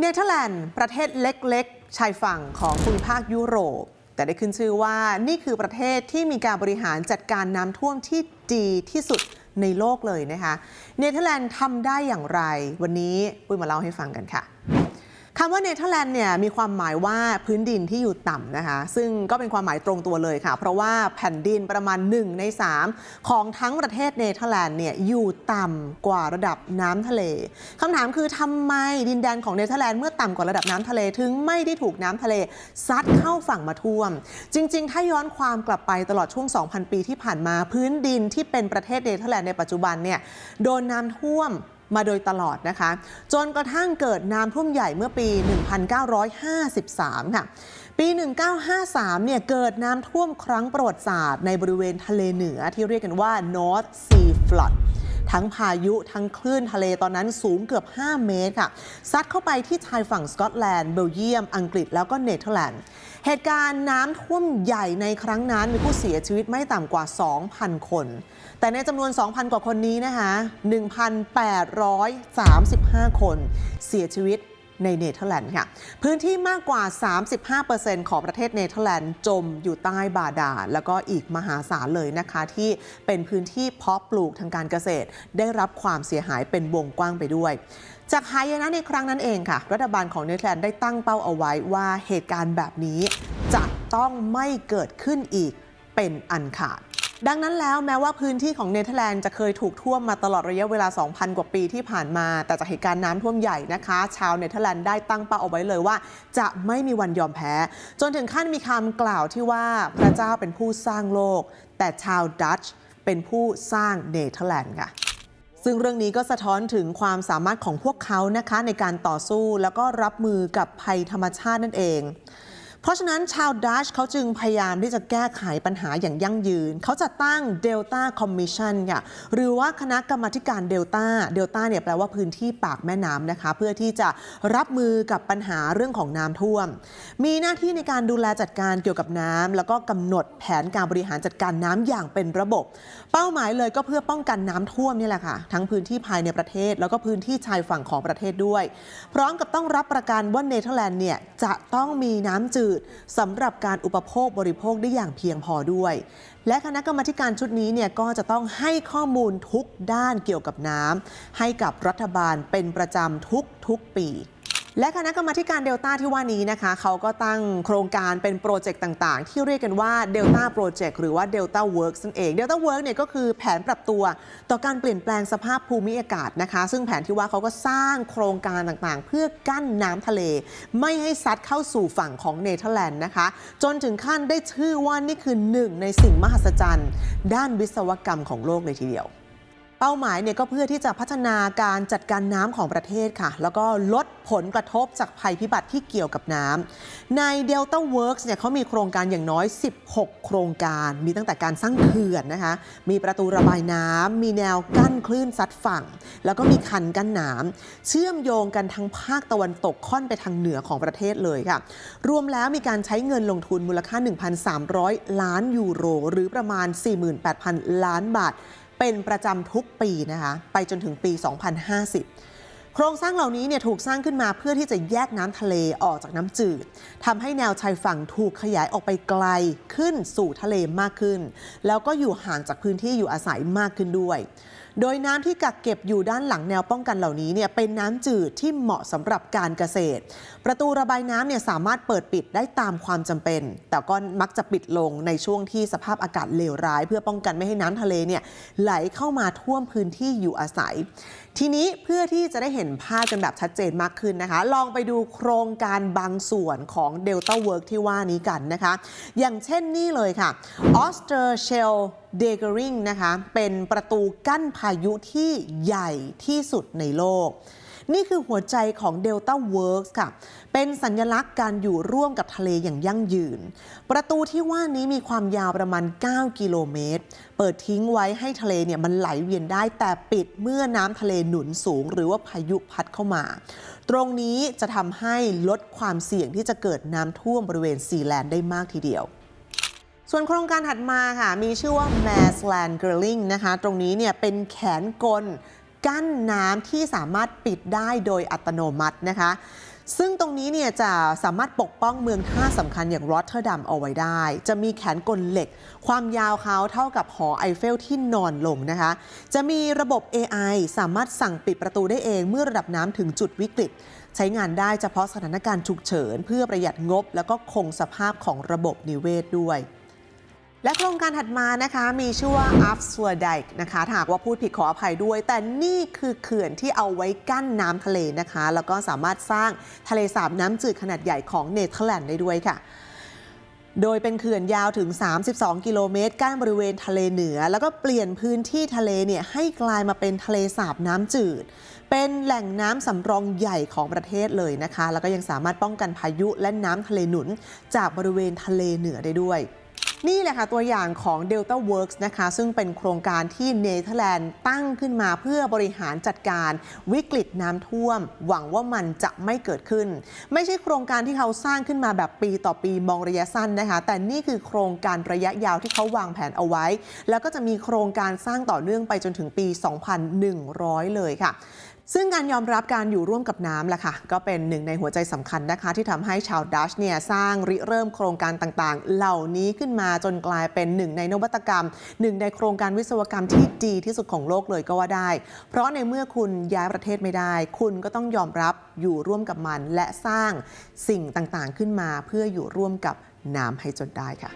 เนเธอร์แลนด์ประเทศเล็กๆ ชายฝั่งของภูมิภาคยุโรป แต่ได้ขึ้นชื่อว่านี่คือประเทศที่มีการบริหารจัดการน้ำท่วมที่ดีที่สุดในโลกเลยนะคะ เนเธอร์แลนด์ทำได้อย่างไร วันนี้ปุ้ยมาเล่าให้ฟังกันค่ะ คำว่าเนเธอร์แลนด์เนี่ยมีความหมายว่าพื้นดินที่อยู่ต่ำนะคะ ซึ่งก็เป็นความหมายตรงตัวเลยค่ะ เพราะว่าแผ่นดินประมาณ 1 ใน 3 ของทั้งประเทศเนเธอร์แลนด์เนี่ยอยู่ต่ำกว่าระดับน้ำทะเลคำถามคือทำไมดินแดนของเนเธอร์แลนด์เมื่อต่ำกว่าระดับน้ำทะเลถึงไม่ได้ถูกน้ำทะเลซัดเข้าฝั่งมาท่วม จริง ๆ ถ้าย้อนความกลับไปตลอดช่วง 2,000 ปีที่ผ่านมาพื้นดินที่เป็นประเทศเนเธอร์แลนด์ในปัจจุบันเนี่ยโดนน้ำท่วม มาโดยตลอดนะคะ จนกระทั่งเกิดน้ำท่วมใหญ่เมื่อปี 1953 ค่ะ ปี 1953 เนี่ยเกิดน้ำท่วมครั้งประวัติศาสตร์ในบริเวณทะเลเหนือที่เรียกกันว่า North Sea Flood ทั้งพายุทั้งคลื่นทะเลตอนนั้นสูงเกือบ 5 เมตรค่ะ ซัดเข้าไปที่ชายฝั่งสกอตแลนด์ เบลเยียม อังกฤษแล้วก็เนเธอร์แลนด์ เหตุการณ์น้ำท่วมใหญ่ในครั้งนั้นมีผู้เสียชีวิตไม่ต่ำกว่า 2,000 คน แต่ในจำนวน 2,000 กว่าคนนี้นะคะ 1,835 คนเสียชีวิต ในเนเธอร์แลนด์ค่ะ พื้นที่มากกว่า 35%ของประเทศเนเธอร์แลนด์จมอยู่ใต้บาดาลแล้วก็อีกมหาศาลเลยนะคะ ที่เป็นพื้นที่เพาะปลูกทางการเกษตร ได้รับความเสียหายเป็นวงกว้างไปด้วยจากหายนะในครั้งนั้นเองค่ะ รัฐบาลของเนเธอร์แลนด์ได้ตั้งเป้าเอาไว้ว่าเหตุการณ์แบบนี้ จะต้องไม่เกิดขึ้นอีกเป็นอันขาด ดังนั้นแล้วแม้ว่าพื้นที่ของเนเธอร์แลนด์จะเคยถูกท่วมมาตลอดระยะเวลา 2,000 กว่าปีที่ผ่านมา แต่จากเหตุการณ์น้ำท่วมใหญ่นะคะ ชาวเนเธอร์แลนด์ได้ตั้งเป้าเอาไว้เลยว่า จะไม่มีวันยอมแพ้ จนถึงขั้นมีคำกล่าวที่ว่าพระเจ้าเป็นผู้สร้างโลก แต่ชาวดัตช์เป็นผู้สร้างเนเธอร์แลนด์ค่ะซึ่งเรื่องนี้ก็สะท้อนถึงความสามารถของพวกเขานะคะในการต่อสู้แล้วก็รับมือกับภัยธรรมชาตินั่นเอง เพราะฉะนั้นชาวดัชเขาจึงพยายามที่จะแก้ไขปัญหาอย่างยั่งยืน เขาจะตั้ง Delta Commission ค่ะหรือว่าคณะกรรมาการเดลต้าเดลต้าเนี่ยแปลว่าพื้นที่ปากแม่น้ำนะคะ เพื่อที่จะรับมือกับปัญหาเรื่องของน้ำท่วม มีหน้าที่ในการดูแลจัดการเกี่ยวกับน้ำแล้วก็กำหนดแผนการบริหารจัดการน้ำอย่างเป็นระบบ เป้าหมายเลยก็เพื่อป้องกันน้ำท่วมนี่แหละค่ะ ทั้งพื้นที่ภายในประเทศ แล้วก็พื้นที่ชายฝั่งของประเทศด้วย พร้อมกับต้องรับประกันว่าเนเธอร์แลนด์เนี่ยจะต้องมีน้ำจืดสำหรับการอุปโภคบริโภคได้อย่างเพียงพอด้วย และคณะกรรมการชุดนี้เนี่ยก็จะต้องให้ข้อมูลทุกด้านเกี่ยวกับน้ำให้กับรัฐบาลเป็นประจำทุกทุกๆปี และคณะกรรมาการเดลต้าที่ว่านี้นะคะเขาก็ตั้งโครงการเป็นโปรเจกต์ต่างๆ ที่เรียกกันว่า Delta Project หรือว่า Delta Works นั่นเอง Delta Work เนี่ยก็คือแผนปรับตัวต่อการเปลี่ยนแปลงสภาพภูมิอากาศนะคะ ซึ่งแผนที่ว่าเขาก็สร้างโครงการต่างๆ เพื่อกั้นน้ำทะเล ไม่ให้ซัดเข้าสู่ฝั่งของเนเธอร์แลนด์นะคะ จนถึงขั้นได้ชื่อว่านี่คือหนึ่งในสิ่งมหัศจรรย์ ด้านวิศวกรรมของโลกเลยทีเดียว เป้าหมายเนี่ยก็เพื่อที่จะพัฒนาการจัดการน้ำของประเทศค่ะ แล้วก็ลดผลกระทบจากภัยพิบัติที่เกี่ยวกับน้ำใน Delta Works เนี่ยเขามีโครงการอย่างน้อย 16 โครงการ มีตั้งแต่การสร้างเขื่อนนะคะ มีประตูระบายน้ำ มีแนวกั้นคลื่นซัดฝั่ง แล้วก็มีคันกั้นน้ำเชื่อมโยงกันทั้งภาคตะวันตกค่อนไปทางเหนือของประเทศเลยค่ะ รวมแล้วมีการใช้เงินลงทุนมูลค่า 1,300 ล้านยูโร หรือประมาณ 48,000 ล้านบาท เป็นประจำทุกปีนะคะไปจนถึงปี 2050 โครงสร้างเหล่านี้เนี่ยถูกสร้างขึ้นมาเพื่อที่จะแยกน้ำทะเลออกจากน้ำจืดทำให้แนวชายฝั่งถูกขยายออกไปไกลขึ้นสู่ทะเลมากขึ้น แล้วก็อยู่ห่างจากพื้นที่อยู่อาศัยมากขึ้นด้วย โดยน้ำที่กักเก็บอยู่ด้านหลังแนวป้องกันเหล่านี้เนี่ยเป็นน้ำจืดที่เหมาะสำหรับการเกษตร ประตูระบายน้ำเนี่ยสามารถเปิดปิดได้ตามความจำเป็น แต่ก็มักจะปิดลงในช่วงที่สภาพอากาศเลวร้าย เพื่อป้องกันไม่ให้น้ำทะเลเนี่ยไหลเข้ามาท่วมพื้นที่อยู่อาศัย ทีนี้เพื่อที่จะได้เห็นภาพกันแบบชัดเจนมากขึ้นนะคะ ลองไปดูโครงการบางส่วนของ Delta Work ที่ว่านี้กันนะคะ อย่างเช่นนี่เลยค่ะ o s t e r s h e l d e g e r i n g นะคะ เป็นประตูกั้นพายุที่ใหญ่ที่สุดในโลก นี่คือหัวใจของ Delta Works ค่ะ เป็นสัญลักษณ์การอยู่ร่วมกับทะเลอย่างยั่งยืน ประตูที่ว่านี้มีความยาวประมาณ 9 กิโลเมตร เปิดทิ้งไว้ให้ทะเลเนี่ยมันไหลเวียนได้แต่ปิดเมื่อน้ำทะเลหนุนสูง หรือว่าพายุพัดเข้ามา ตรงนี้จะทำให้ลดความเสี่ยงที่จะเกิดน้ำท่วมบริเวณซีแลนด์ได้มากทีเดียวส่วนโครงการถัดมาค่ะ มีชื่อว่า Massland Grilling นะคะ ตรงนี้เนี่ยเป็นแขนกล กั้นน้ำที่สามารถปิดได้โดยอัตโนมัตินะคะ ซึ่งตรงนี้เนี่ยจะสามารถปกป้องเมืองท่าสำคัญอย่างรอตเทอร์ดัมเอาไว้ได้ จะมีแขนกลเหล็ก ความยาวเขาเท่ากับหอไอเฟลที่นอนลงนะคะ จะมีระบบ AI สามารถสั่งปิดประตูได้เองเมื่อระดับน้ำถึงจุดวิกฤต ใช้งานได้เฉพาะสถานการณ์ฉุกเฉิน เพื่อประหยัดงบ แล้วก็คงสภาพของระบบนิเวศด้วย และโครงการถัดมานะคะมีชื่อว่า a f s w a r d i k นะคะถ้าหากว่าพูดผิดขออภัยด้วย แต่นี่คือเขื่อนที่เอาไว้กั้นน้ำทะเลนะคะ แล้วก็สามารถสร้างทะเลสาบน้ำจืดขนาดใหญ่ของเนเธอร์แลนด์ได้ด้วยค่ะโดยเป็นเขื่อนยาวถึง 32 กิโลเมตรกั้นบริเวณทะเลเหนือ แล้วก็เปลี่ยนพื้นที่ทะเลเนี่ยให้กลายมาเป็นทะเลสาบน้ำจืด เป็นแหล่งน้ำสำรองใหญ่ของประเทศเลยนะคะ แล้วก็ยังสามารถป้องกันพายุและน้ำทะเลหนุน จากบริเวณทะเลเหนือได้ด้วย นี่แหละค่ะตัวอย่างของ Delta Works นะคะ ซึ่งเป็นโครงการที่เนเธอร์แลนด์ตั้งขึ้นมาเพื่อบริหารจัดการวิกฤตน้ำท่วม หวังว่ามันจะไม่เกิดขึ้น ไม่ใช่โครงการที่เขาสร้างขึ้นมาแบบปีต่อปีมองระยะสั้นนะคะ แต่นี่คือโครงการระยะยาวที่เขาวางแผนเอาไว้ แล้วก็จะมีโครงการสร้างต่อเนื่องไปจนถึงปี 2100 เลยค่ะ ซึ่งการยอมรับการอยู่ร่วมกับน้ำล่ะค่ะ ก็เป็นหนึ่งในหัวใจสำคัญนะคะ ที่ทำให้ชาวดัชเนี่ยสร้างริเริ่มโครงการต่างๆ เหล่านี้ขึ้นมาจนกลายเป็นหนึ่งในนวัตกรรม หนึ่งในโครงการวิศวกรรมที่ดีที่สุดของโลกเลยก็ว่าได้ เพราะในเมื่อคุณย้ายประเทศไม่ได้ คุณก็ต้องยอมรับอยู่ร่วมกับมัน และสร้างสิ่งต่างๆขึ้นมา เพื่ออยู่ร่วมกับน้ำให้จนได้ค่ะ